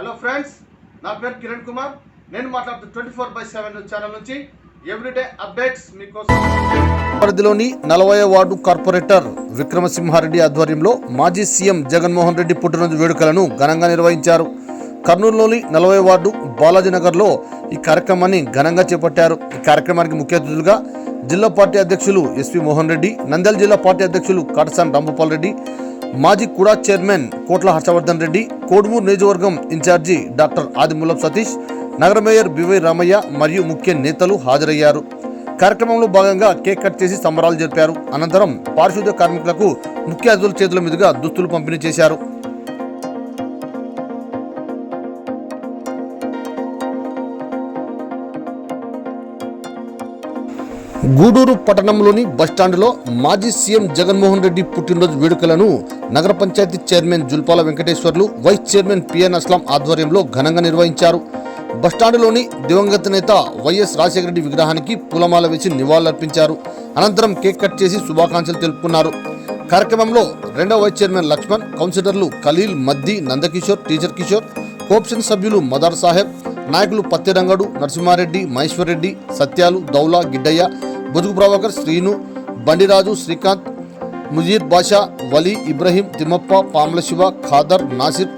Hello friends నా పేరు కిరణ్ కుమార్. నేను మాట్లాడుతూ twenty four by seven channel నుంచి ఎవ్రీడే అప్డేట్స్ మీకోసం. పరిధిలోని నలభై వార్డు కార్పొరేటర్ విక్రమసింహారెడ్డి ఆధ్వర్యంలో మాజీ సీఎం జగన్మోహన్ రెడ్డి పుట్టినరోజు వేడుకలను ఘనంగా నిర్వహించారు. కర్నూలులోని నలభై వార్డు బాలాజీనగర్లో ఈ కార్యక్రమాన్ని ఘనంగా చేపట్టారు. ఈ కార్యక్రమానికి ముఖ్య అతిథులుగా జిల్లా పార్టీ అధ్యక్షులు ఎస్పీ మోహన్ రెడ్డి నంద్యాల జిల్లా పార్టీ అధ్యక్షులు కాటసాన్ రాంభూపాల్ రెడ్డి మాజీ కుడా చైర్మన్ కోట్ల హర్షవర్ధన్ రెడ్డి కోడుమూరు నియోజకవర్గం ఇన్ఛార్జి డాక్టర్ ఆదిమూలం సతీష్ నగర మేయర్ బివై రామయ్య మరియు ముఖ్య నేతలు హాజరయ్యారు. కార్యక్రమంలో భాగంగా కేక్ కట్ చేసి సంబరాలు జరిపారు. అనంతరం పారిశుద్ధ్య కార్మికులకు ముఖ్య అతిథుల చేతుల మీదుగా దుస్తులు పంపిణీ చేశారు. గూడూరు పట్టణంలోని బస్టాండ్లో మాజీ సీఎం జగన్మోహన్ రెడ్డి పుట్టినరోజు వేడుకలను నగర panchayat chairman Julpala Venkateswarlu vice chairman PN Aslam ఆధ్వర్యంలో ఘనంగా నిర్వహించారు. బస్టాండ్లోని దివంగత నేత వైఎస్ రాజశేఖర రెడ్డి విగ్రహానికి పూలమాల వేసి నివాళులర్పించారు. అనంతరం కేక్ కట్ చేసి శుభాకాంక్షలు తెలుపుకున్నారు. కార్యక్రమంలో రెండవ వైస్ చైర్మన్ లక్ష్మణ్ కౌన్సిలర్లు ఖలీల్ మద్ది నందకిషోర్ టీచర్ కిషోర్ కోప్షన్ సభ్యులు మదార్ సాహెబ్ నాయకులు పత్తిరంగడు నరసింహారెడ్డి మహేశ్వర్ రెడ్డి సత్యాలు దౌలా గిడ్డయ్య బుదుగు ప్రభాకర్ శ్రీను బండిరాజు శ్రీకాంత్ ముజీర్ బాషా వలీ ఇబ్రహీం తిమ్మప్ప పాముల శివ ఖాదర్ నాసిర్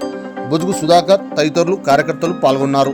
బుదుగు సుధాకర్ తదితరులు కార్యకర్తలు పాల్గొన్నారు.